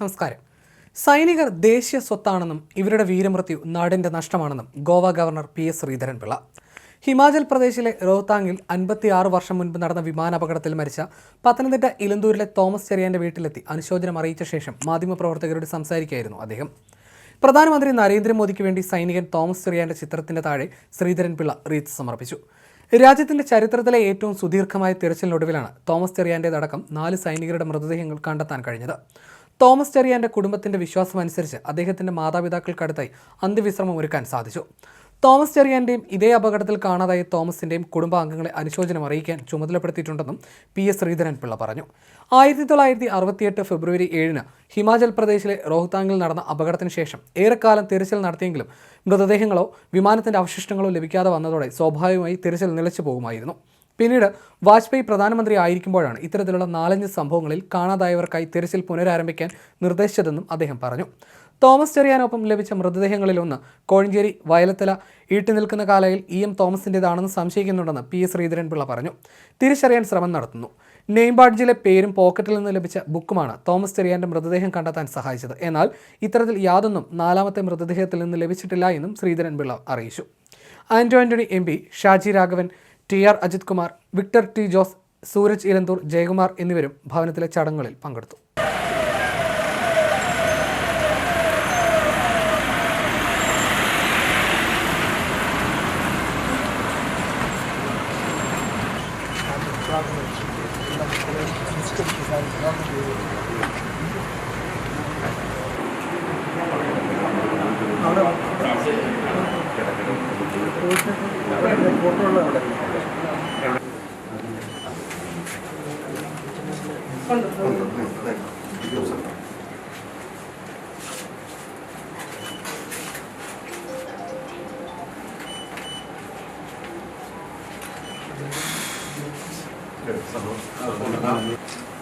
നമസ്കാരം. സൈനികർ ദേശീയ സ്വത്താണെന്നും ഇവരുടെ വീരമൃത്യു നാടിന്റെ നഷ്ടമാണെന്നും Goa governor P S Sreedharan Pillai. Himachal പ്രദേശിലെ റോഹ്താങ്ങിൽ അൻപത്തിയാറ് വർഷം മുൻപ് നടന്ന വിമാനാപകടത്തിൽ മരിച്ച പത്തനംതിട്ട ഇലന്തൂരിലെ തോമസ് ചെറിയാന്റെ വീട്ടിലെത്തി അനുശോചനം അറിയിച്ച ശേഷം മാധ്യമപ്രവർത്തകരോട് സംസാരിക്കുകയായിരുന്നു അദ്ദേഹം. പ്രധാനമന്ത്രി നരേന്ദ്രമോദിക്ക് വേണ്ടി സൈനികൻ തോമസ് ചെറിയാന്റെ ചിത്രത്തിന്റെ താഴെ ശ്രീധരൻപിള്ള റീത്ത് സമർപ്പിച്ചു. രാജ്യത്തിന്റെ ചരിത്രത്തിലെ ഏറ്റവും സുദീർഘമായ തിരച്ചിലിനൊടുവിലാണ് തോമസ് ചെറിയാന്റേതടക്കം നാല് സൈനികരുടെ മൃതദേഹങ്ങൾ കണ്ടെത്താൻ കഴിഞ്ഞത്. തോമസ് ചെറിയാന്റെ കുടുംബത്തിന്റെ വിശ്വാസമനുസരിച്ച് അദ്ദേഹത്തിന്റെ മാതാപിതാക്കൾക്കടുത്തായി അന്ത്യവിശ്രമം ഒരുക്കാൻ സാധിച്ചു. തോമസ് ചെറിയാന്റെയും ഇതേ അപകടത്തിൽ കാണാതായ തോമസിന്റെയും കുടുംബാംഗങ്ങളെ അനുശോചനം അറിയിക്കാൻ ചുമതലപ്പെടുത്തിയിട്ടുണ്ടെന്നും പി എസ് ശ്രീധരൻ പിള്ള പറഞ്ഞു. ആയിരത്തി തൊള്ളായിരത്തി അറുപത്തിയെട്ട് ഫെബ്രുവരി ഏഴിന് ഹിമാചൽ പ്രദേശിലെ റോഹ്താങ്ങിൽ നടന്ന അപകടത്തിന് ശേഷം ഏറെക്കാലം തിരച്ചിൽ നടത്തിയെങ്കിലും മൃതദേഹങ്ങളോ വിമാനത്തിന്റെ അവശിഷ്ടങ്ങളോ ലഭിക്കാതെ വന്നതോടെ സ്വാഭാവികമായി തിരച്ചിൽ നിലച്ചു പോകുമായിരുന്നു. പിന്നീട് വാജ്പേയി പ്രധാനമന്ത്രി ആയിരിക്കുമ്പോഴാണ് ഇത്തരത്തിലുള്ള നാലഞ്ച് സംഭവങ്ങളിൽ കാണാതായവർക്കായി തിരച്ചിൽ പുനരാരംഭിക്കാൻ നിർദ്ദേശിച്ചതെന്നും അദ്ദേഹം പറഞ്ഞു. തോമസ് ചെറിയാനൊപ്പം ലഭിച്ച മൃതദേഹങ്ങളിലൊന്ന് കോഴഞ്ചേരി വയലത്തല ഈട്ടി നിൽക്കുന്ന കാലയിൽ ഇ എം തോമസിന്റെതാണെന്ന് സംശയിക്കുന്നുണ്ടെന്ന് പി എസ് ശ്രീധരൻപിള്ള പറഞ്ഞു. തിരിച്ചറിയാൻ ശ്രമം നടത്തുന്നു. നെയിം ബാഡ്ജിലെ പേരും പോക്കറ്റിൽ നിന്ന് ലഭിച്ച ബുക്കുമാണ് തോമസ് ചെറിയാന്റെ മൃതദേഹം കണ്ടെത്താൻ സഹായിച്ചത്. എന്നാൽ ഇത്തരത്തിൽ യാതൊന്നും നാലാമത്തെ മൃതദേഹത്തിൽ നിന്ന് ലഭിച്ചിട്ടില്ല എന്നും ശ്രീധരൻപിള്ള അറിയിച്ചു. Anto Antony M P Shaji Raghavan T R Ajith Kumar Victor T Jose Sooraj Elanthoor Jayakumar എന്നിവരും ഭവനത്തിലെ ചടങ്ങുകളിൽ പങ്കെടുത്തു. 今度。今度はい、の。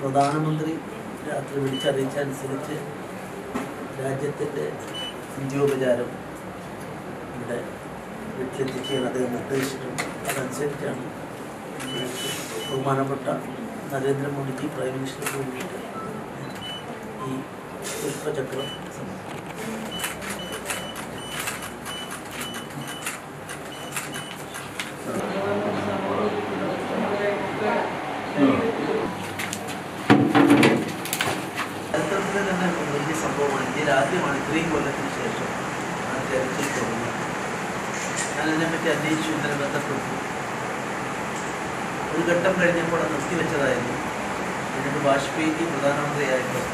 പ്രധാനമന്ത്രി രാത്രി വിളിച്ചറിയിച്ച അനുസരിച്ച് രാജ്യത്തിന്റെ ഇന്ത്യോപചാരം ഇവിടെ വീട്ടിലെത്തിക്കുകയാണ് അദ്ദേഹം നിർദ്ദേശിച്ചിട്ടുണ്ട്. അതനുസരിച്ചാണ് ബഹുമാനപ്പെട്ട നരേന്ദ്രമോദിജി പ്രൈം മിനിസ്റ്റർക്ക് വേണ്ടിയിട്ട് ഈ പുഷ്പചക്രം സമർപ്പിക്കും ആദ്യമാണ് ഇത്രയും കൊല്ലത്തിന് ശേഷം ആ തെരച്ചിൽ തുടങ്ങുന്നത് ഞാൻ അതിനെപ്പറ്റി അന്വേഷിച്ചു ഇന്നലെ ബന്ധപ്പെട്ടു. ഒരു ഘട്ടം കഴിഞ്ഞപ്പോൾ അത് നിർത്തിവെച്ചതായിരുന്നു. എന്നിട്ട് വാജ്പേയിക്ക് പ്രധാനമന്ത്രിയായപ്പോൾ